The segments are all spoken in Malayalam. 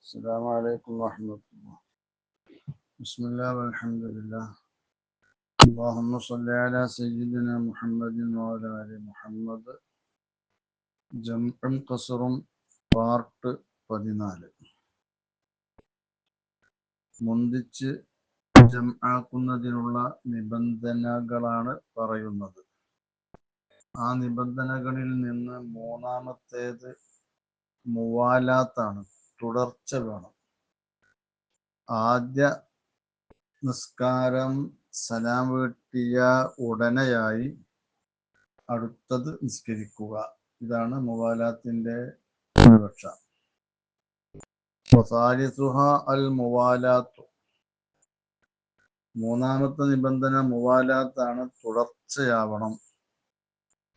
السلام عليكم ورحمة الله بسم الله والحمد لله اللهم صل على سيدنا محمد وعلى آل محمد ജംഉം കസറും പാർട്ട് പതിനാല് മുന്തിച്ച് ജംആക്കുന്നതിനുള്ള നിബന്ധനകളാണ് പറയുന്നത് ആ നിബന്ധനകളിൽ നിന്ന് മൂന്നാമത്തേത് മുവാലാത്താണ് തുടർച്ച വേണം. ആദ്യ നിസ്കാരം സലാം വീട്ടിയ ഉടനെയായി അടുത്തത് നിസ്കരിക്കുക. ഇതാണ് മുവാലാത്തിന്റെ വിവക്ഷ അൽ മുവാലാത്തു. മൂന്നാമത്തെ നിബന്ധന മുവാലാത്താണ് തുടർച്ചയാവണം.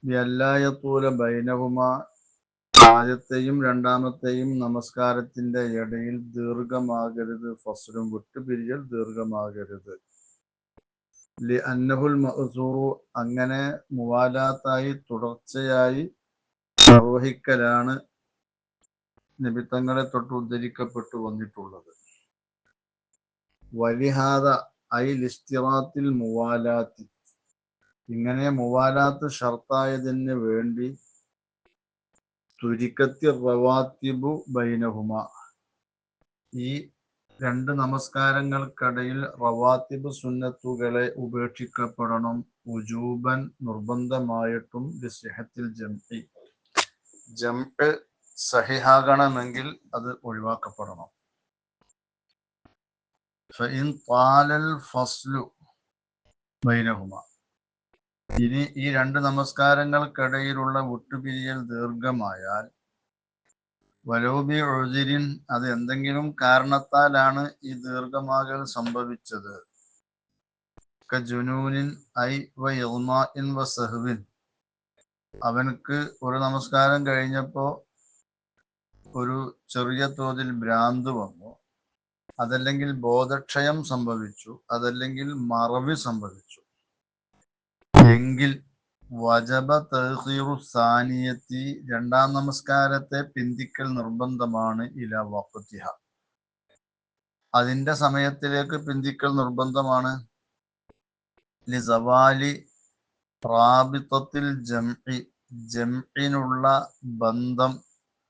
എല്ലായത്തൂല ബൈനഹുമ ആദ്യത്തെയും രണ്ടാമത്തെയും നമസ്കാരത്തിന്റെ ഇടയിൽ ദീർഘമാകരുത്. ഫസ്ലും വിട്ടുപിരിയൽ ദീർഘമാകരുത്. അന്നഹുൽ മഹസൂറു അങ്ങനെ മുവാലാത്തായി തുടർച്ചയായി നിർവഹിക്കലാണ് നിമിത്തങ്ങളെ തൊട്ട് ഉദ്ധരിക്കപ്പെട്ടു വന്നിട്ടുള്ളത്. വലിഹാദ ഐ ലിസ്തിറാത്തിൽ മുവാലാത്തി. ഇങ്ങനെ മുവാലാത്ത് ഷർത്തായതിന് വേണ്ടി തുരിക്കത്തി റവാത്തിബു ബൈനഹുമ. ഈ രണ്ട് നമസ്കാരങ്ങൾക്കിടയിൽ റവാത്തിബ് സുന്നത്തുകളെ ഉപേക്ഷിക്കപ്പെടണം. ഉജൂബൻ നിർബന്ധമായിട്ടും ലിസിഹത്തിൽ ജംഇ. ജംഇ സഹിഹാകണമെങ്കിൽ അത് ഒഴിവാക്കപ്പെടണം. ഫഇൻ താലൽ ഫസ്ലു ബൈനഹുമ. ഇനി ഈ രണ്ട് നമസ്കാരങ്ങൾക്കിടയിലുള്ള വിട്ടുപിരിയൽ ദീർഘമായാൽ വലോബി ഒഴുതിരിൻ അത് എന്തെങ്കിലും കാരണത്താലാണ് ഈ ദീർഘമാകൽ സംഭവിച്ചത്. ജുനൂനിൻ ഐ വൻ വ സഹുവിൻ. അവനക്ക് ഒരു നമസ്കാരം കഴിഞ്ഞപ്പോ ഒരു ചെറിയ തോതിൽ ഭ്രാന്ത് വന്നു. അതല്ലെങ്കിൽ ബോധക്ഷയം സംഭവിച്ചു. അതല്ലെങ്കിൽ മറവി സംഭവിച്ചു. എങ്കിൽ വജബ തഹീറു സാനിയത്തി രണ്ടാം നമസ്കാരത്തെ പിന്തിക്കൽ നിർബന്ധമാണ് ഇല വഖത്തിഹ അതിന്റെ സമയത്തിലേക്ക് പിന്തിക്കൽ നിർബന്ധമാണ്. ലിസവാലി പ്രാപിത്വത്തിൽ ജംഇ ജംഇനുള്ള ബന്ധം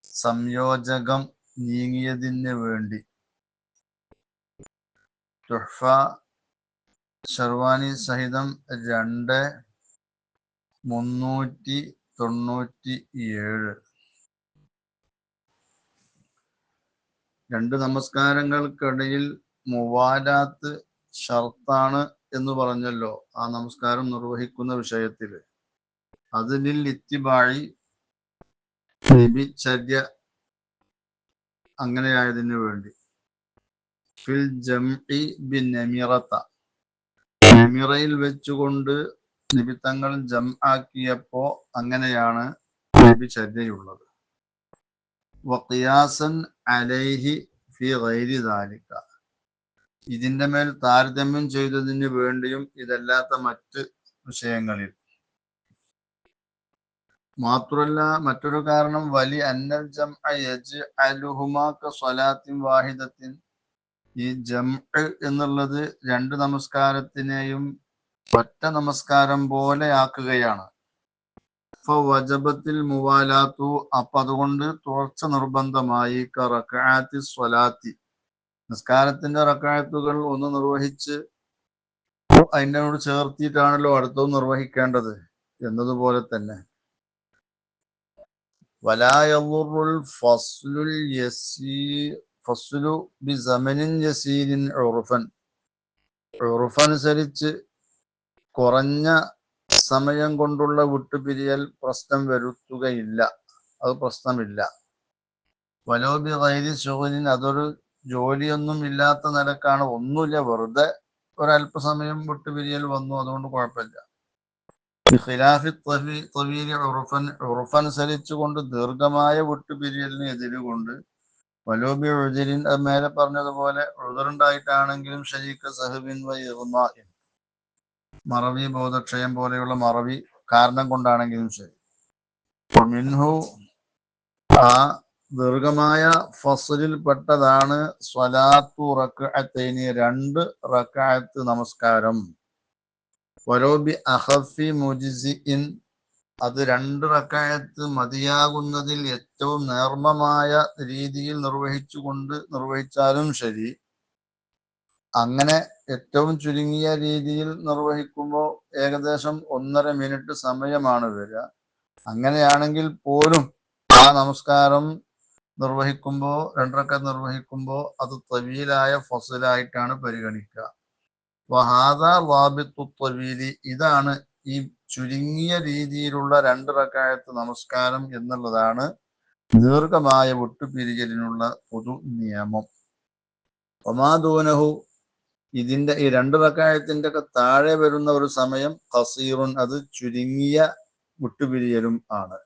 സംയോജകം നീങ്ങിയതിന് വേണ്ടി. തുഹ്ഫ ഷർവാനി സഹിതം രണ്ട് മുന്നൂറ്റി തൊണ്ണൂറ്റി ഏഴ് രണ്ട് നമസ്കാരങ്ങൾക്കിടയിൽ മുവാലാത്ത് ഷർത്താണ് എന്ന് പറഞ്ഞല്ലോ ആ നമസ്കാരം നിർവഹിക്കുന്ന വിഷയത്തിൽ. അതിനിൽ ഇത്തിബാഴി ചര്യ അങ്ങനെയായതിനു വേണ്ടി. ഫിൽ ജംഇ ബിൻ നമിറത്ത വെച്ചുകൊണ്ട് നിമിത്തങ്ങൾ ജം ആക്കിയപ്പോ അങ്ങനെയാണ് നബിചര്യയുള്ളത് വഖിയാസൻ അലൈഹി ഫി ഗൈരി ദാലിക. ഇതിന്റെ മേൽ താരതമ്യം ചെയ്തതിന് വേണ്ടിയും ഇതല്ലാത്ത മറ്റ് വിഷയങ്ങളിൽ. മാത്രല്ല മറ്റൊരു കാരണം വലി അന്നൽ ജം അലുഹുമാക്ക സ്വലാത്തിൻ വാഹിദത്തിൻ. ഈ ജം എന്നുള്ളത് രണ്ട് നമസ്കാരത്തിനെയും ഒറ്റ നമസ്കാരം പോലെ ആക്കുകയാണ്. വജബത്തിൽ മുവാലാത്തു അപ്പൊ അതുകൊണ്ട് തുടർച്ച നിർബന്ധമായി കറക്കാത്തി സ്വലാത്തി. നിസ്കാരത്തിന്റെ റക്കാഴത്തുകൾ ഒന്ന് നിർവഹിച്ച് അതിനോട് ചേർത്തിട്ടാണല്ലോ അടുത്തത് നിർവഹിക്കേണ്ടത് എന്നതുപോലെ തന്നെ. ഫസ്ലുൽ യസീ ഫസ്ലു ബി സമനിൻ യസീരിൻ ഉറുഫൻ. ഉറുഫനുസരിച്ച് കുറഞ്ഞ സമയം കൊണ്ടുള്ള വിട്ടുപിരിയൽ പ്രശ്നം വരുത്തുകയില്ല. അത് പ്രശ്നമില്ല. വലോബി കൈരി ശുഗലിൻ അതൊരു ജോലിയൊന്നും ഇല്ലാത്ത നിലക്കാണ്. ഒന്നുമില്ല. വെറുതെ ഒരല്പസമയം വിട്ടുപിരിയൽ വന്നു. അതുകൊണ്ട് കുഴപ്പമില്ല. ഖിലാഫി തവീലി ഉറുഫൻ ഉറുഫനുസരിച്ച് കൊണ്ട് ദീർഘമായ വിട്ടുപിരിയലിന് എതിരുകൊണ്ട് വലോബി ഉഴുതിരിൻ മേലെ പറഞ്ഞതുപോലെ ഉഴുതറുണ്ടായിട്ടാണെങ്കിലും ഷരീഖ് സഹബിൻ വൈ മറവി ബോധക്ഷയം പോലെയുള്ള മറവി കാരണം കൊണ്ടാണെങ്കിലും ശരി. മിൻഹു ആ ദീർഘമായ ഫസലിൽപ്പെട്ടതാണ് സ്വലാത്തു റക്അത്തൈനി രണ്ട് റക്അത്ത് നമസ്കാരം. വരോബി അഹഫി മുജിസിൻ അത് രണ്ട് റക്കായത്ത് മതിയാകുന്നതിൽ ഏറ്റവും നേർമ്മമായ രീതിയിൽ നിർവഹിച്ചുകൊണ്ട് നിർവഹിച്ചാലും ശരി. അങ്ങനെ ഏറ്റവും ചുരുങ്ങിയ രീതിയിൽ നിർവഹിക്കുമ്പോൾ ഏകദേശം ഒന്നര മിനിറ്റ് സമയമാണ് വരിക. അങ്ങനെയാണെങ്കിൽ പോലും ആ നമസ്കാരം നിർവഹിക്കുമ്പോൾ രണ്ടരക്ക നിർവഹിക്കുമ്പോൾ അത് തവീലായ ഫസലായിട്ടാണ് പരിഗണിക്കുക ഇതാണ് ഈ ചുരുങ്ങിയ രീതിയിലുള്ള രണ്ട് റക്കായത്ത് നമസ്കാരം എന്നുള്ളതാണ് ദീർഘമായ വിട്ടുപിരിയലിനുള്ള പൊതു നിയമം. ഒമാദൂനഹു ഇതിന്റെ ഈ രണ്ട് റക്കായത്തിന്റെ ഒക്കെ താഴെ വരുന്ന ഒരു സമയം കസീറുൻ അത് ചുരുങ്ങിയ വിട്ടുപിരിയലും ആണ്.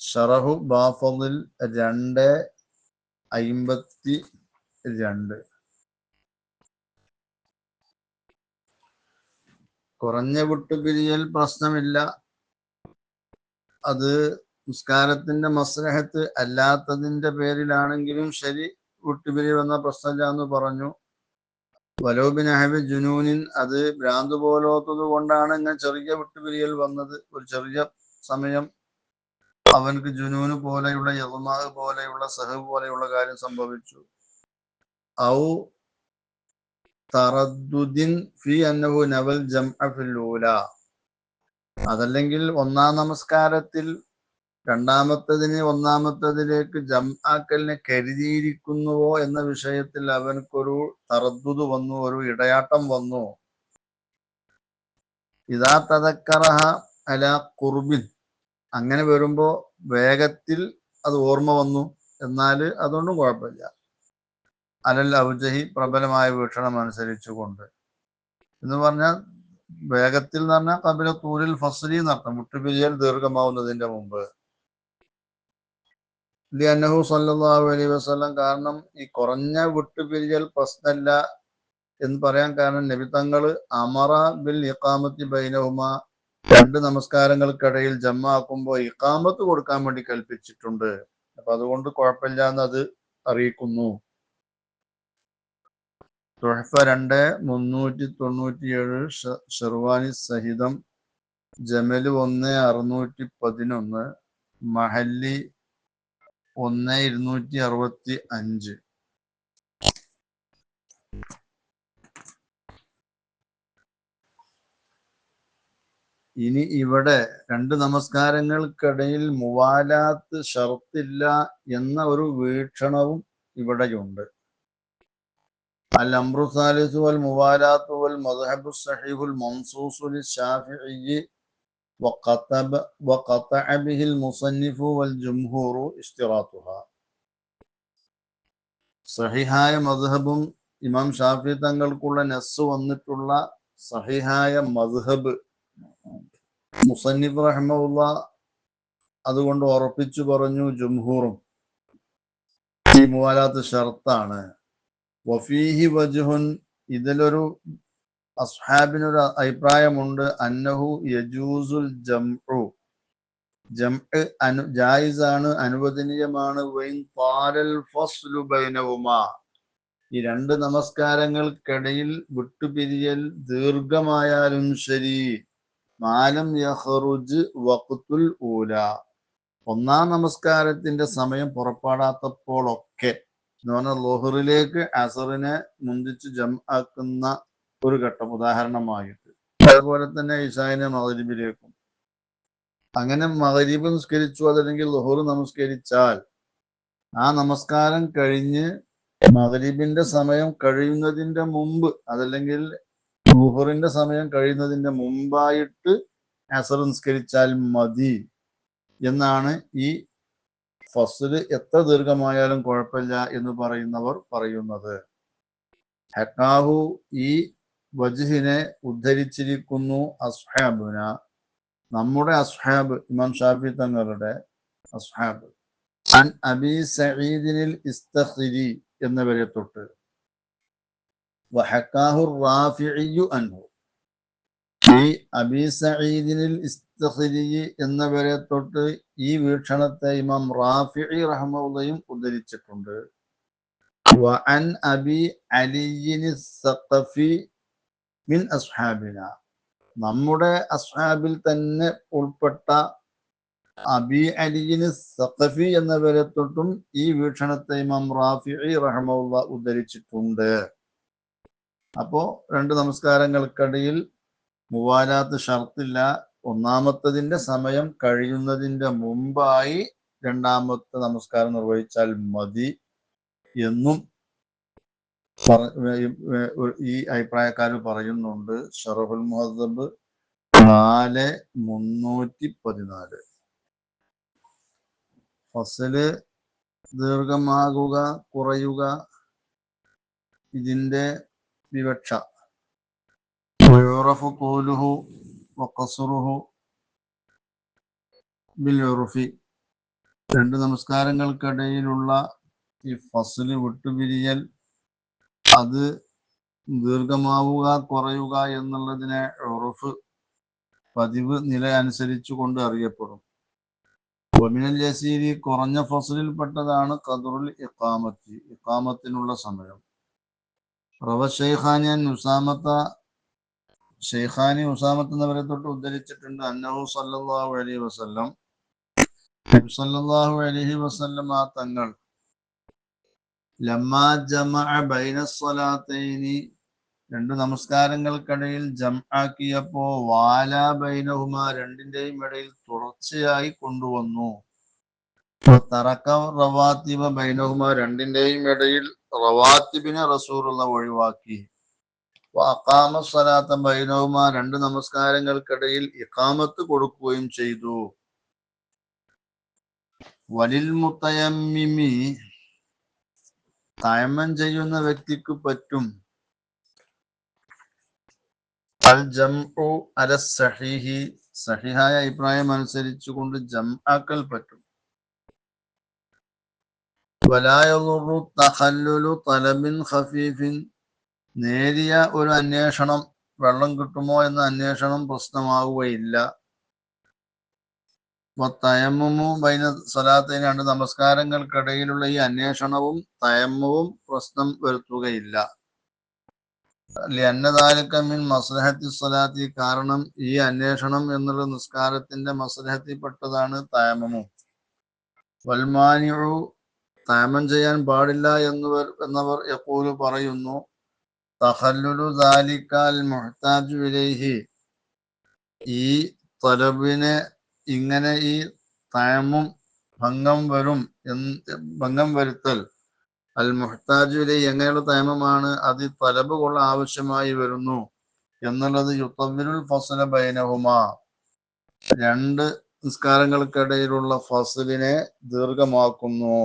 ഷറഹു ബാഫിൽ രണ്ട് അയിമ്പത്തി രണ്ട്. കുറഞ്ഞ വിട്ടുപിരിയൽ പ്രശ്നമില്ല. അത് നിസ്കാരത്തിന്റെ മസ്രഹത്ത് അല്ലാത്തതിന്റെ പേരിലാണെങ്കിലും ശരി വിട്ടുപിരി വന്ന പ്രശ്നമില്ല എന്ന് പറഞ്ഞു. വലോബിൻ അഹബി ജുനൂനിൻ അത് ഭ്രാന്ത് പോലോത്തത് കൊണ്ടാണ് ഇങ്ങനെ ചെറിയ വിട്ടുപിരിയൽ വന്നത്. ഒരു ചെറിയ സമയം അവനക്ക് ജുനൂന് പോലെയുള്ള യഹുമാഹ് പോലെയുള്ള സഹബ് പോലെയുള്ള കാര്യം സംഭവിച്ചു. ഔ തറദ്ദുദിൻ ഫി അന്നഹു നവൽ ജംഅ ഫിൽ അതല്ലെങ്കിൽ ഒന്നാം നമസ്കാരത്തിൽ രണ്ടാമത്തതിന് ഒന്നാമത്തതിലേക്ക് ജംആക്കലിനെ കരുതിയിരിക്കുന്നുവോ എന്ന വിഷയത്തിൽ അവനക്കൊരു തറദ്ദുത് വന്നു ഒരു ഇടയാട്ടം വന്നു. ഇതാ തതക്കറഹ അല കുർബിൻ. അങ്ങനെ വരുമ്പോ വേഗത്തിൽ അത് ഓർമ്മ വന്നു. എന്നാൽ അതൊന്നും കുഴപ്പമില്ല. അലൽ ഔജഹി പ്രബലമായ വീക്ഷണം അനുസരിച്ചുകൊണ്ട്. എന്ന് പറഞ്ഞാൽ വേഗത്തിൽ എന്ന് പറഞ്ഞാൽ കപില തൂരിൽ ഫസ്ലി നടത്തണം മുട്ടുപിരിയൽ ദീർഘമാവുന്നതിന്റെ മുമ്പ്. ലിയന്നഹു സല്ലാഹു അലൈഹി വസല്ലം കാരണം ഈ കുറഞ്ഞ വിട്ടുപിരിയൽ പ്രശ്നമല്ല എന്ന് പറയാൻ കാരണം നബി തങ്ങൾ അമറ ബിൽ ഇഖാമത്തി ബൈനഹുമ രണ്ട് നമസ്കാരങ്ങൾക്കിടയിൽ ജമ്മാക്കുമ്പോൾ ഇഖാമത്ത് കൊടുക്കാൻ വേണ്ടി കൽപ്പിച്ചിട്ടുണ്ട്. അപ്പൊ അതുകൊണ്ട് കുഴപ്പമില്ല എന്ന് അത് അറിയിക്കുന്നു. തുഹഫ രണ്ട് മുന്നൂറ്റി തൊണ്ണൂറ്റിയേഴ് ഷെർവാനി സഹിതം ജമൽ ഒന്ന് അറുന്നൂറ്റി പതിനൊന്ന് മഹല്ലി ഒന്ന് ഇരുന്നൂറ്റി അറുപത്തി അഞ്ച്. ഇനി ഇവിടെ രണ്ട് നമസ്കാരങ്ങൾക്കിടയിൽ മുവാലാത്ത് ഷർത്തില്ല എന്ന ഒരു വീക്ഷണവും ഇവിടെയുണ്ട്. അൽ അംറു സാലിസു വൽ മുവാലാത്തു വൽ മദ്ഹബു സഹീഹുൽ മൻസൂസു ലിശാഫിഈ وقطب وقطع به المصنف والجمهور اشتراطها സഹിഹായ മദ്ഹബും ഇമാം ഷാഫി തങ്ങൾക്കുള്ള നെസ് വന്നിട്ടുള്ള സഹിഹായ മദ്ഹബ് മുസന്നിഫ് റഹ്മുള്ള അതുകൊണ്ട് ഉറപ്പിച്ചു പറഞ്ഞു ജുംഹൂറും ഈ മുവാലാത്ത് ഷർത്താണ് വഫീഹി വജുഹുൻ ഇതിലൊരു അസ്ഹാബിനൊരു അഭിപ്രായമുണ്ട്. അന്നഹു യജൂസുൽ ജംഉ. ജംഅ് അനു ജായിസാണ് അനുവദനീയമാണ്. താരൽ ഫസ്ലു ബൈനവുമാ ഈ രണ്ട് നമസ്കാരങ്ങൾക്കിടയിൽ വിട്ടുപിരിയൽ ദീർഘമായാലും ശരി. മാലം യഹറുജ് വഖ്തുൽ ഊല. ഒന്നാം നമസ്കാരത്തിന്റെ സമയം പുറപ്പെടാത്തപ്പോഴൊക്കെ എന്ന് പറഞ്ഞാൽ ലോഹറിലേക്ക് അസറിനെ മുന്തിച്ച് ജം ആക്കുന്ന ഒരു ഘട്ടം ഉദാഹരണമായിട്ട്. അതുപോലെ തന്നെ ഇഷായിനെ മകരീബിലേക്കും അങ്ങനെ മകരീബ് നിസ്കരിച്ചു അതല്ലെങ്കിൽ ലുഹുർ നമസ്കരിച്ചാൽ ആ നമസ്കാരം കഴിഞ്ഞ് മകരീബിന്റെ സമയം കഴിയുന്നതിന്റെ മുമ്പ് അതല്ലെങ്കിൽ ലുഹറിന്റെ സമയം കഴിയുന്നതിന്റെ മുമ്പായിട്ട് അസർ നിസ്കരിച്ചാൽ മതി എന്നാണ് ഈ ഫസ്ല് എത്ര ദീർഘമായാലും കുഴപ്പമില്ല എന്ന് പറയുന്നവർ പറയുന്നത്. ഹക്കാഹു ഈ വജ്ഹിനെ ഉദ്ധരിച്ചിരിക്കുന്നു അസ്ഹാബുന. നമ്മുടെ അസ്ഹാബ് ഇമാം ഷാഫി തങ്ങളുടെ അസ്ഹാബ്. അൻ അബി സഈദിനിൽ ഇസ്തഖിരി എന്നവരെ തൊട്ട്. അൻഹു. എന്നവരെ തൊട്ട് ഈ വീക്ഷണത്തെ ഇമാം റാഫിഇ റഹ്മയും ഉദ്ധരിച്ചിട്ടുണ്ട്. സഖഫി മിൻ അസ്ഹാബിന. നമ്മുടെ അസ്ഹാബിൽ തന്നെ ഉൾപ്പെട്ട അബി അലിയിന് സഖഫി എന്നവരെ തൊട്ടും ഈ വീക്ഷണത്തെ ഇമാം റാഫി റഹമുള്ള ഉദ്ധരിച്ചിട്ടുണ്ട്. അപ്പോ രണ്ട് നമസ്കാരങ്ങൾക്കിടയിൽ മുവാലാത്ത് ഷർത്തില്ല. ഒന്നാമത്തതിന്റെ സമയം കഴിയുന്നതിന്റെ മുമ്പായി രണ്ടാമത്തെ നമസ്കാരം നിർവഹിച്ചാൽ മതി എന്നും ഈ അഭിപ്രായക്കാർ പറയുന്നുണ്ട് ഷറഫുൽ മുഹദബ് നാല് മുന്നൂറ്റി പതിനാല് ഫസൽ ദീർഘമാകുക കുറയുക ഇതിന്റെ വിവക്ഷ. യുറഫു കോലുഹു വക്കസുറുഹു ബിൽ രണ്ട് നമസ്കാരങ്ങൾക്കിടയിലുള്ള ഈ ഫസൽ വിട്ടുപിരിയൽ അത് ദീർഘമാവുക കുറയുക എന്നുള്ളതിനെ ഉറഫ് പതിവ് നില അനുസരിച്ചു കൊണ്ട് അറിയപ്പെടും. ഒമിനൽ യസീരി കുറഞ്ഞ ഫസലിൽപ്പെട്ടതാണ് ഖദറുൽ ഇക്കാമത്തി ഇക്കാമത്തിനുള്ള സമയം. റവ ഷെയ്ഖാനിയൻ ഉസാമത്ത ഷെയ്ഖാനി ഉസാമത്ത് എന്നവരെ തൊട്ട് ഉദ്ധരിച്ചിട്ടുണ്ട് അന്നഹു സല്ലാഹു അലൈഹി വസല്ലം. സല്ലാഹു അലൈഹി വസല്ലം ആ തങ്ങൾ ലമ്മാ ജമഅ രണ്ട് നമസ്കാരങ്ങൾക്കിടയിൽ ജംആക്കിയപ്പോ വാല ബൈനഹുമ രണ്ടിന്റെയും ഇടയിൽ തുടർച്ചയായി കൊണ്ടുവന്നു. തറക്ക റവാത്തിബ ബൈനഹുമ രണ്ടിന്റെയും ഇടയിൽ റവാത്തിബിനെ റസൂറുള്ള ഒഴിവാക്കി. അക്കാമ സ്വലാത്ത ബൈനഹുമ രണ്ട് നമസ്കാരങ്ങൾക്കിടയിൽ ഇക്കാമത്ത് കൊടുക്കുകയും ചെയ്തു. വലിൽ മുത്തയമ്മിമി തയമം ചെയ്യുന്ന വ്യക്തിക്ക് പറ്റും. അൽ ജംഉ അല സഹിഹി. സഹിഹായ അഭിപ്രായം അനുസരിച്ചുകൊണ്ട് ജംആക്കൽ പറ്റും. വലായുറു തഹല്ലുലു നേരിയ ഒരു അന്വേഷണം വെള്ളം കിട്ടുമോ എന്ന അന്വേഷണം പ്രശ്നമാവുകയില്ല. തയമ്മുമു ബൈന സ്വലാത്തിന് രണ്ട് നമസ്കാരങ്ങൾക്കിടയിലുള്ള ഈ അന്വേഷണവും തയമ്മവും പ്രശ്നം വരുത്തുകയില്ല. അന്നദാലിക്ക മിൻ മസ്ലഹത്തി സ്വലാത്തി കാരണം ഈ അന്വേഷണം എന്നുള്ള നിസ്കാരത്തിന്റെ മസ്ലഹത്തിൽപ്പെട്ടതാണ് തയമമും വൽമാനിയു തയമം ചെയ്യാൻ പാടില്ല എന്നിവർ എന്നവർ എപ്പോഴും പറയുന്നു തഹല്ലുലു ദാലിക്കാൽ മുഹ്താജു വിലേഹി ഈ തലബിനെ ഇങ്ങനെ ഈ തയമും ഭംഗം വരും എന്ന് ഭംഗം വരുത്തൽ. അൽ മുഹ്താജുലെ എങ്ങനെയുള്ള തയമമാണ് അത് തലബ് കൊള്ള ആവശ്യമായി വരുന്നു. എന്നുള്ളത് യുത്തബിനുൽ ഫസല ബൈനഹുമാ. രണ്ട് നിസ്കാരങ്ങൾക്കിടയിലുള്ള ഫസലിനെ ദീർഘമാക്കുന്നു.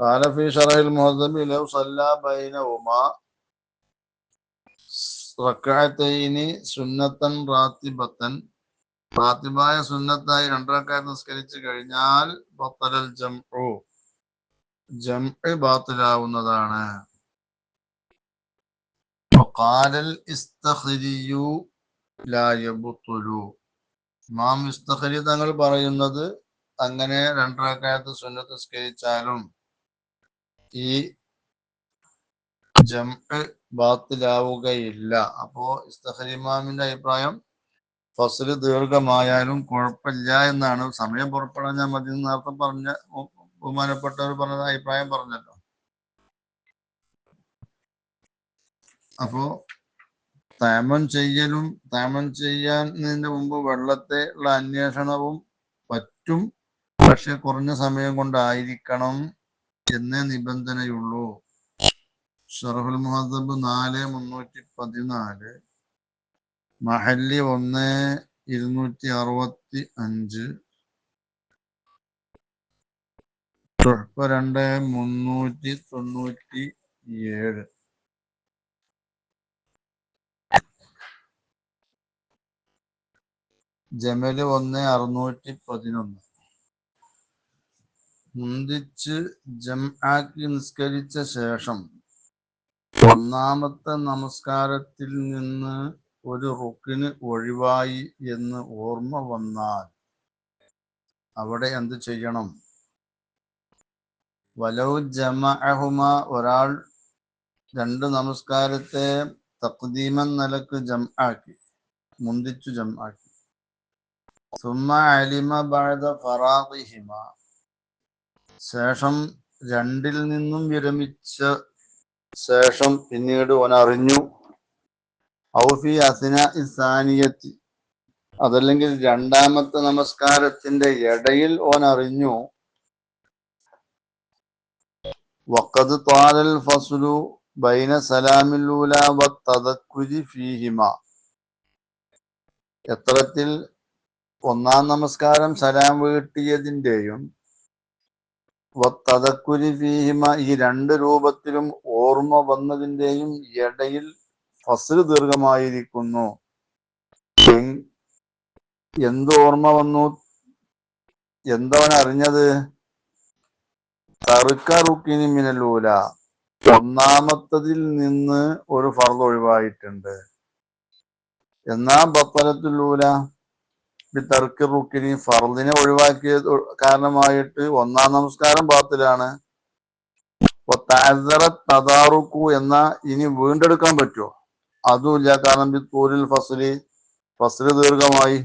കാലഫി ഷറഹിൽ മുഹദ്ദബി ലവ് സല്ല ബൈനഹുമ. റക്അത്തൈനി സുന്നത്തൻ റാത്തിബത്തൻ. റാത്തിബായ സുന്നത്തായി രണ്ടരക്കാർ നിസ്കരിച്ചു കഴിഞ്ഞാൽ ബത്തലൽ ജംഉ. ജംഇ ബാത്തിലാവുന്നതാണ്. വഖാലൽ ഇസ്തഖരിയു ലാ തങ്ങൾ പറയുന്നത് അങ്ങനെ രണ്ടരക്കാലത്ത് സുന്നത്ത് നിസ്കരിച്ചാലും ഈ ജംഇ ബാത്തിലാവുകയില്ല. അപ്പോ ഇസ്തഖരി ഇമാമിന്റെ അഭിപ്രായം ഫസൽ ദീർഘമായാലും കുഴപ്പമില്ല എന്നാണ്. സമയം പുറപ്പെടാൻ മതി നേരത്തെ പറഞ്ഞ ബഹുമാനപ്പെട്ടവർ പറഞ്ഞ അഭിപ്രായം പറഞ്ഞല്ലോ. അപ്പോ തേമം ചെയ്യലും തേമം ചെയ്യാനതിന് മുമ്പ് വെള്ളത്തെ ഉള്ള അന്വേഷണവും പറ്റും. പക്ഷെ കുറഞ്ഞ സമയം കൊണ്ടായിരിക്കണം എന്നേ നിബന്ധനയുള്ളൂ. ഷറഫുൽ മുഹദബ് നാല് മുന്നൂറ്റി പതിനാല്. മഹല്ലി ഒന്ന് ഇരുന്നൂറ്റി അറുപത്തി അഞ്ച്. തുഹ്ഫ രണ്ട് മുന്നൂറ്റി തൊണ്ണൂറ്റി ഏഴ്. ജമൽ ഒന്ന് അറുന്നൂറ്റി പതിനൊന്ന്. മുന്തിച്ച് ജംആക്കി നിസ്കരിച്ച ശേഷം ഒന്നാമത്തെ നമസ്കാരത്തിൽ നിന്ന് ഒരു റുക്കിന് ഒഴിവായി എന്ന് ഓർമ്മ വന്നാൽ അവിടെ എന്ത് ചെയ്യണം? വലൗ ജമഅഹുമ ഒരാൾ രണ്ട് നമസ്കാരത്തെ തക്ദീമൻ നിലയ്ക്ക് ജംആക്കി മുന്തിച്ചു ജംആക്കി. സുമ്മ അലിമ ബഅദ ഫറാദിഹിമ ശേഷം രണ്ടിൽ നിന്നും വിരമിച്ച ശേഷം പിന്നീട് ഓൻ അറിഞ്ഞു ഔഫി അസിന ഇസാനിയത്തി അതല്ലെങ്കിൽ രണ്ടാമത്തെ നമസ്കാരത്തിന്റെ ഇടയിൽ ഓൻ അറിഞ്ഞു. വക്കത് താലൽ ഫസുലു ബൈന സലാമില്ലൂല വത്തദക്കുരി ഫീഹിമ. എത്രത്തിൽ ഒന്നാം നമസ്കാരം സലാം വീട്ടിയതിന്റെയും വത്തദക്കുരി ഫീഹിമ ഈ രണ്ട് രൂപത്തിലും ഓർമ്മ വന്നതിന്റെയും ഇടയിൽ ഫസ്ല് ദീർഘമായിരിക്കുന്നു. എങ്- എന്ത് ഓർമ്മ വന്നു? എന്തവൻ അറിഞ്ഞത് തറുക്കറുക്കിനി മിനലൂല. ഒന്നാമത്തതിൽ നിന്ന് ഒരു ഫർദ് ഒഴിവായിട്ടുണ്ട്. എന്നാ ബത്തലത്തുലൂല തർക്ക് റുക്കിനി ഫർദിനെ ഒഴിവാക്കിയ കാരണമായിട്ട് ഒന്നാം നമസ്കാരം ബാത്തിലാണ് തതാറുക്കു എന്ന ഇനി വീണ്ടെടുക്കാൻ പറ്റുമോ അതുമില്ല. കാരണം ബിത്തൂരിൽ ഫസ്ലി ഫസ്ല് ദീർഘമായി.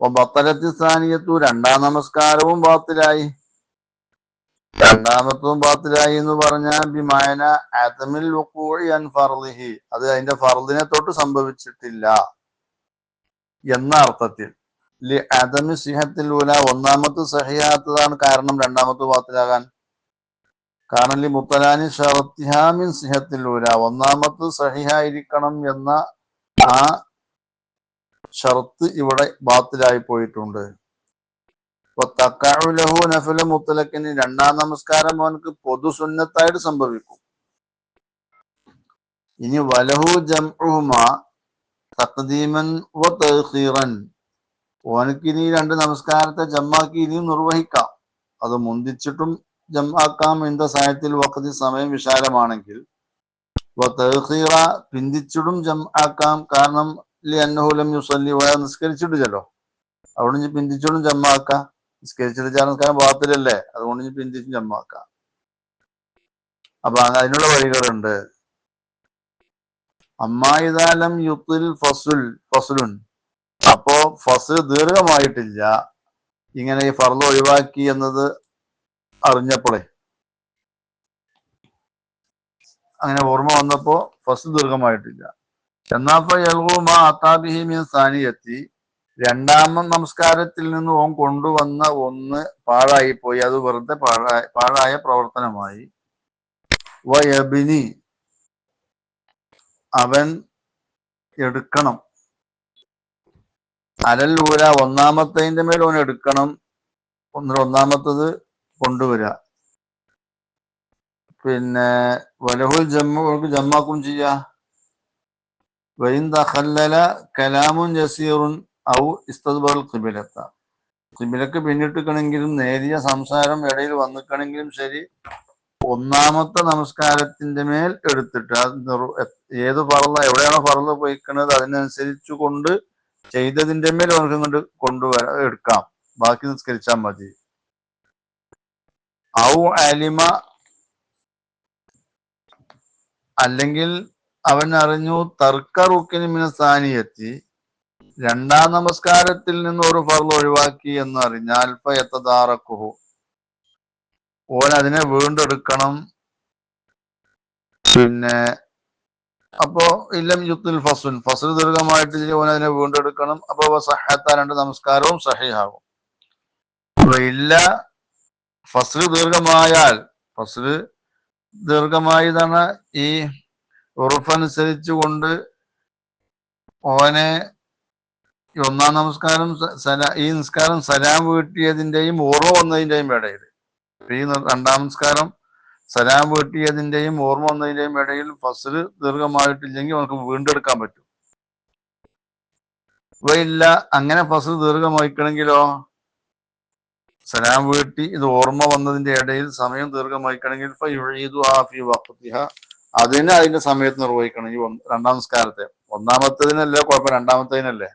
ബത്തലത്തി സ്ഥാനീയത്തു രണ്ടാം നമസ്കാരവും ബാത്തിലായി. രണ്ടാമത്തതും ബാത്തിലായി എന്ന് പറഞ്ഞാൽ ബിമായന അതമിൽ ഫർളിഹി അത് അതിന്റെ ഫർദിനെ തൊട്ട് സംഭവിച്ചിട്ടില്ല എന്ന അർത്ഥത്തിൽ. ലി അദമി സിഹത്തിൽ ഒന്നാമത്തെ സഹിയാത്തതാണ് കാരണം രണ്ടാമത്തെ ബാത്തിലാകാൻ. കാരണം മുത്തലാനി ഷറത്തിഹാമിൻ സിഹത്തിൽ ഒന്നാമത് ഒന്നാമത്തെ സഹിയായിരിക്കണം എന്ന ആ ഷർത്ത് ഇവിടെ ബാത്തിലായി പോയിട്ടുണ്ട്. തക്കാഴുലഹു നഫല മുത്തലക്കിന് രണ്ടാം നമസ്കാരം അവനക്ക് പൊതു സുന്നത്തായിട്ട് സംഭവിക്കും. ഇനി വലഹു ജംഹുമ തഖീറൻ. ഓനക്ക് ഇനി രണ്ട് നമസ്കാരത്തെ ജമ്മാക്കി ഇനിയും നിർവഹിക്കാം. അത് മുന്തിച്ചിട്ടും ജമ്മാക്കാം എന്ന സായത്തിൽ വക്കതി സമയം വിശാലമാണെങ്കിൽ പിന്തിച്ചിടും ജമാക്കാം കാരണം അന്നഹുലം യുസല്ലി വ നിസ്കരിച്ചിട്ടില്ലല്ലോ അതുകൊണ്ട് ഇനി പിന്തിച്ചിടും ജമാക്ക നിസ്കരിച്ചിട്ട് ചാൻ നിസ്കാരം ബാത്തിലല്ലേ? അതുകൊണ്ട് ഇനി പിന്തിച്ചും ജമാക്ക അപ്പൊ അതിനുള്ള വഴികളുണ്ട്. അമ്മായിദാലം യുത്തിൽ ഫസുൽ ഫസുലുൻ. അപ്പോ ഫസ് ദീർഘമായിട്ടില്ല. ഇങ്ങനെ ഈ ഫർദ് ഒഴിവാക്കി എന്നത് അറിഞ്ഞപ്പോഴേ അങ്ങനെ ഓർമ്മ വന്നപ്പോ ഫസ്റ്റ് ദീർഘമായിട്ടില്ല. സാനിയെത്തി. രണ്ടാമൻ നമസ്കാരത്തിൽ നിന്ന് ഓം കൊണ്ടുവന്ന ഒന്ന് പാഴായി പോയി അത് വെറുതെ പാഴായ പാഴായ പ്രവർത്തനമായി. വയബിനി. അവൻ എടുക്കണം. അലല്ലൂര ഒന്നാമത്തതിന്റെ മേൽ ഓൻ എടുക്കണം. ഒന്നര ഒന്നാമത്തത് കൊണ്ടുവരിക പിന്നെ വലഹുൽ ജമ്മുകൾക്ക് ജമ്മാക്കും ചെയ്യാ. വൈൻ കലാമും കലാമുൻ ജസീറുൻ ഔ ഇസ്തദ്ബൽ ഖിബിലത്ത. ഖിബിലക്ക് പിന്നിട്ടിക്കണെങ്കിലും നേരിയ സംസാരം ഇടയിൽ വന്നിക്കണെങ്കിലും ശരി ഒന്നാമത്തെ നമസ്കാരത്തിന്റെ മേൽ എടുത്തിട്ട് ഏത് പറന്ന എവിടെയാണോ പറന്ന് പോയിക്കണത് അതിനനുസരിച്ചു കൊണ്ട് ചെയ്തതിന്റെ മേൽ അവർക്ക് കൊണ്ടുവരാ എടുക്കാം. ബാക്കി നിസ്കരിച്ചാൽ മതി. ഔ അലിമ അല്ലെങ്കിൽ അവൻ അറിഞ്ഞു തർക്ക റുക്കിന് മിനസാനിയെത്തി രണ്ടാം നമസ്കാരത്തിൽ നിന്ന് ഒരു ഫർദ് ഒഴിവാക്കി എന്ന് അറിഞ്ഞാൽ ഇപ്പൊ എത്തതാറക്കുഹു ഓൻ അതിനെ വീണ്ടെടുക്കണം. പിന്നെ അപ്പോ ഇല്ലം യുത്തുൽ ഫസുൻ. ഫസുൽ ദീർഘമായിട്ട് ഓൻ അതിനെ വീണ്ടെടുക്കണം. അപ്പൊ സഹത്ത രണ്ട് നമസ്കാരവും സഹയാകും ഇല്ല ഫസ്ല് ദീർഘമായാൽ ഫസ്ല് ദീർഘമായതാണ് ഈ ഉറുഫനുസരിച്ച് കൊണ്ട് ഓനെ ഒന്നാം നമസ്കാരം ഈ നിസ്കാരം സലാം വീട്ടിയതിന്റെയും ഓർമ്മ വന്നതിന്റെയും ഇടയിൽ. ഈ രണ്ടാം നമസ്കാരം സലാം വീട്ടിയതിന്റെയും ഓർമ്മ വന്നതിന്റെയും ഇടയിൽ ഫസ്ല് ദീർഘമായിട്ടില്ലെങ്കിൽ നമുക്ക് വീണ്ടെടുക്കാൻ പറ്റും. ഇവയില്ല അങ്ങനെ ഫസ്ല് ദീർഘമായിക്കണമെങ്കിലോ സലാം വീട്ടി ഇത് ഓർമ്മ വന്നതിന്റെ ഇടയിൽ സമയം ദീർഘമായിക്കണമെങ്കിൽ അതിനെ അതിന്റെ സമയത്ത് നിർവഹിക്കണം. ഈ രണ്ടാം നിസ്കാരത്തെ. ഒന്നാമത്തതിനല്ലേ കുഴപ്പം രണ്ടാമത്തതിനല്ലേ?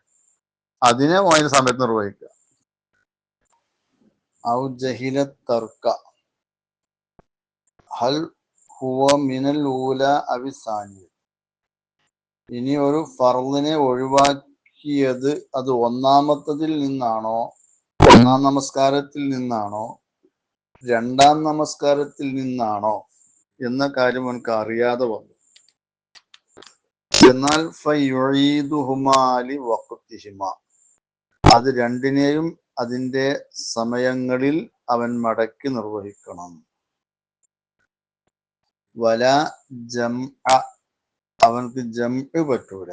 അതിനെ അതിന്റെ സമയത്ത് നിർവഹിക്കുക. ഔ ഹൽ ഹുവ മിനൽ ഇനി ഒരു ഫർദിനെ ഒഴിവാക്കിയത് അത് ഒന്നാമത്തതിൽ നിന്നാണോ? ഒന്നാം നമസ്കാരത്തിൽ നിന്നാണോ? രണ്ടാം നമസ്കാരത്തിൽ നിന്നാണോ? എന്ന കാര്യം എനിക്ക് അറിയാതെ വന്നു. എന്നാൽ ഫയുഈദുഹുമാലി വക്കുത്തിഹിമ അത് രണ്ടിനെയും അതിന്റെ സമയങ്ങളിൽ അവൻ മടക്കി നിർവഹിക്കണം. വല ജം അവൻക്ക് ജം പറ്റൂല.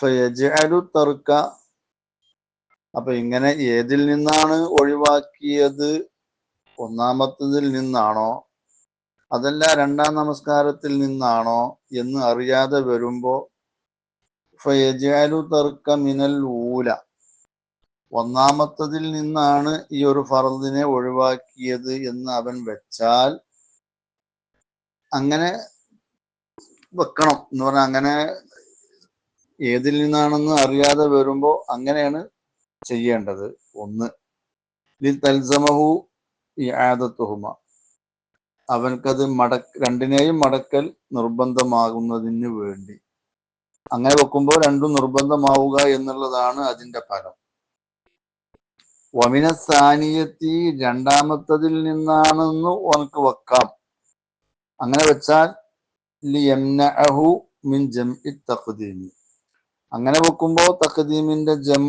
ഫയജഅലു തർക്ക അപ്പൊ ഇങ്ങനെ ഏതിൽ നിന്നാണ് ഒഴിവാക്കിയത്? ഒന്നാമത്തതിൽ നിന്നാണോ? അതല്ല രണ്ടാം നമസ്കാരത്തിൽ നിന്നാണോ എന്ന് അറിയാതെ വരുമ്പോ ഫയജാലു തർക്ക മിനൽ ഊല. ഒന്നാമത്തതിൽ നിന്നാണ് ഈ ഒരു ഫറദിനെ ഒഴിവാക്കിയത് എന്ന് അവൻ വെച്ചാൽ അങ്ങനെ വെക്കണം എന്ന് പറഞ്ഞാൽ അങ്ങനെ ഏതിൽ നിന്നാണെന്ന് അറിയാതെ വരുമ്പോ അങ്ങനെയാണ് ചെയ്യേണ്ടത്. ഒന്ന് തൽസമഹു ഈ ആദത്തുഹുമ. അവൻക്കത് മടക്ക് രണ്ടിനെയും മടക്കൽ നിർബന്ധമാകുന്നതിന് വേണ്ടി. അങ്ങനെ വെക്കുമ്പോൾ രണ്ടും നിർബന്ധമാവുക എന്നുള്ളതാണ് അതിന്റെ ഫലം. വമിന സാനിയത്തി രണ്ടാമത്തതിൽ നിന്നാണെന്ന് ഓനക്ക് വെക്കാം. അങ്ങനെ വെച്ചാൽ മിൻ ജംഇ തഖ്ദീമി. അങ്ങനെ വെക്കുമ്പോൾ തക്കദീമിന്റെ ജം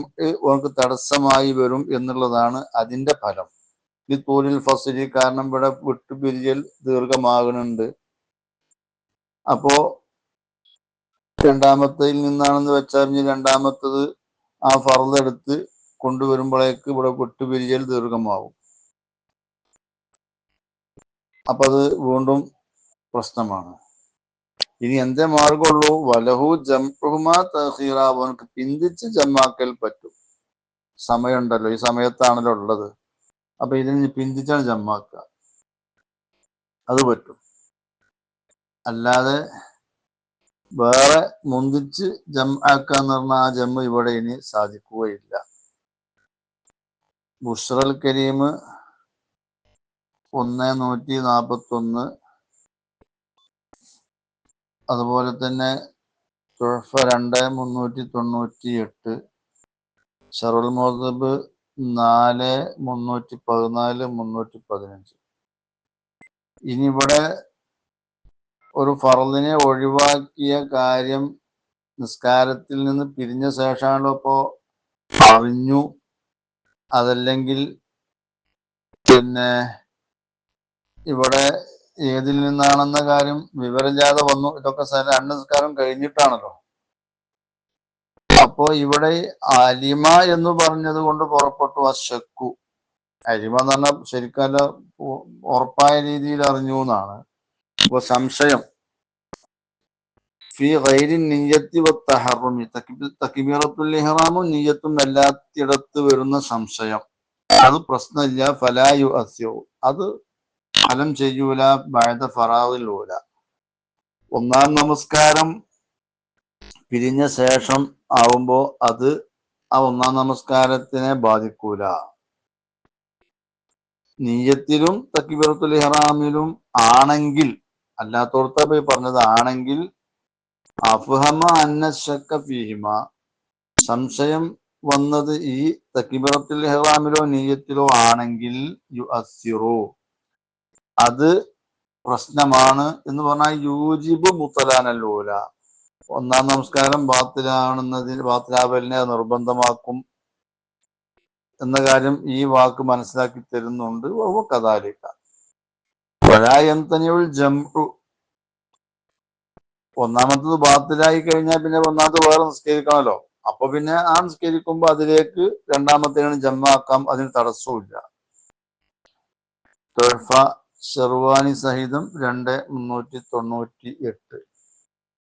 ഓർക്ക് തടസ്സമായി വരും എന്നുള്ളതാണ് അതിന്റെ ഫലം. ഈ തൂലിൽ ഫസ്ലി കാരണം ഇവിടെ വിട്ടുപിരിയൽ ദീർഘമാകുന്നുണ്ട്. അപ്പോ രണ്ടാമത്തതിൽ നിന്നാണെന്ന് വെച്ചാൽ രണ്ടാമത്തത് ആ ഫർദ് എടുത്ത് കൊണ്ടുവരുമ്പോഴേക്ക് ഇവിടെ വിട്ടുപിരിയൽ ദീർഘമാവും. അപ്പൊ അത് വീണ്ടും പ്രശ്നമാണ്. ഇനി എന്തേ മാർഗമുള്ളൂ? വലഹു ജംഹുമാ തഹീറ അവനക്ക് പിന്തിച്ച് ജമാക്കൽ പറ്റും. സമയമുണ്ടല്ലോ ഈ സമയത്താണല്ലോ ഉള്ളത്. അപ്പൊ ഇതിന് പിന്തിച്ചാണ് ജമാക്ക അത് പറ്റും. അല്ലാതെ വേറെ മുന്തിച്ച് ജം ആക്കാന്ന് പറഞ്ഞാൽ ആ ജമ്മ് ഇവിടെ ഇനി സാധിക്കുകയില്ല. ബുഷ്റൽ കരീം ഒന്ന് നൂറ്റി നാൽപ്പത്തി ഒന്ന് അതുപോലെ തന്നെ തുഴഫ രണ്ട് മുന്നൂറ്റി തൊണ്ണൂറ്റി എട്ട് ഷറുൽ മോദബ് നാല് മുന്നൂറ്റി പതിനാല് മുന്നൂറ്റി പതിനഞ്ച്. ഇനിയിവിടെ ഒരു ഫറലിനെ ഒഴിവാക്കിയ കാര്യം നിസ്കാരത്തിൽ നിന്ന് പിരിഞ്ഞ ശേഷമാണല്ലോ ഇപ്പോ അറിഞ്ഞു. അതല്ലെങ്കിൽ പിന്നെ ഇവിടെ ഏതിൽ നിന്നാണെന്ന കാര്യം വിവരമില്ലാതെ വന്നു. ഇതൊക്കെ സംസ്കാരം കഴിഞ്ഞിട്ടാണല്ലോ. അപ്പോ ഇവിടെ അലിമ എന്ന് പറഞ്ഞത് കൊണ്ട് പുറപ്പെട്ടു. അശക്കു അലിമ എന്ന് പറഞ്ഞാൽ ശരിക്കല്ല ഉറപ്പായ രീതിയിൽ അറിഞ്ഞു എന്നാണ്. അപ്പൊ സംശയം. നിയ്യത്തും എല്ലാത്തിടത്ത് വരുന്ന സംശയം. അത് പ്രശ്നമില്ല. ഫലായു അസ്യോ അത് ഫലം ചെയ്യൂല ബഴത ഫറാവിലൂല ഒന്നാം നമസ്കാരം പിരിഞ്ഞ ശേഷം ആവുമ്പോ അത് ആ ഒന്നാം നമസ്കാരത്തിനെ ബാധിക്കൂല. നീയത്തിലും തക്കിബിറത്തുൽ ഇഹ്റാമിലും ആണെങ്കിൽ അല്ലാത്തോടത്ത പോയി പറഞ്ഞത് ആണെങ്കിൽ അഫ്ഹമ അന്നശക്ക ഫീഹിമ സംശയം വന്നത് ഈ തക്കിബിറത്തുൽ ഇഹ്റാമിലോ നീയത്തിലോ ആണെങ്കിൽ യു അത് പ്രശ്നമാണ് എന്ന് പറഞ്ഞാൽ യൂജിബ് മുത്തലാനല്ലൂല. ഒന്നാം നമസ്കാരം ബാത്തിലാണെന്നതിന് ബാത്തിലാവലിനെ നിർബന്ധമാക്കും എന്ന കാര്യം ഈ വാക്ക് മനസ്സിലാക്കി തരുന്നുണ്ട്. വഹുവ കദാലിക. വലായന്തനിയുൾ ജംഉ. ഒന്നാമത്തത് ബാത്തിലായി കഴിഞ്ഞാൽ പിന്നെ ഒന്നാമത് വേറെ നിസ്കരിക്കണമല്ലോ. അപ്പൊ പിന്നെ ആ നിസ്കരിക്കുമ്പോ അതിലേക്ക് രണ്ടാമത്തേന് ജമ്മാക്കാം അതിന് തടസ്സമില്ല തൊഴഫ ഷെർവാനി സഹിതം രണ്ട് മുന്നൂറ്റി തൊണ്ണൂറ്റി എട്ട്